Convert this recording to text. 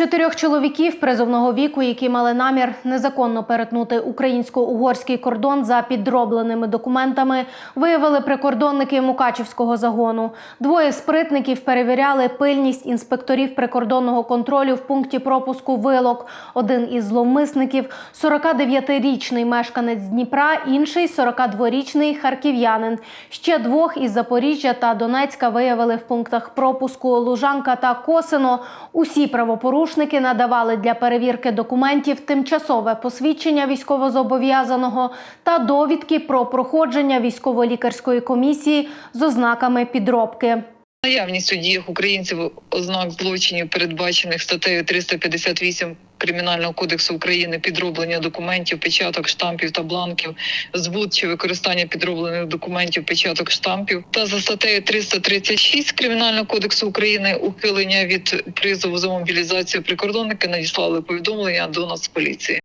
Чотирьох чоловіків призовного віку, які мали намір незаконно перетнути українсько-угорський кордон за підробленими документами, виявили прикордонники Мукачівського загону. Двоє спритників перевіряли пильність інспекторів прикордонного контролю в пункті пропуску Вилок. Один із зловмисників – 49-річний мешканець Дніпра, інший – 42-річний харків'янин. Ще двох із Запоріжжя та Донецька виявили в пунктах пропуску Лужанка та Косино. Усі правопорушники надавали для перевірки документів тимчасове посвідчення військовозобов'язаного та довідки про проходження військово-лікарської комісії з ознаками підробки. Наявність у діях українців ознак злочинів, передбачених статтею 358 Кримінального кодексу України, підроблення документів, печаток, штампів та бланків, збут чи використання підроблених документів, печаток, штампів, та за статтею 336 Кримінального кодексу України ухилення від призову за мобілізацію прикордонники надіслали повідомлення до Нацполіції.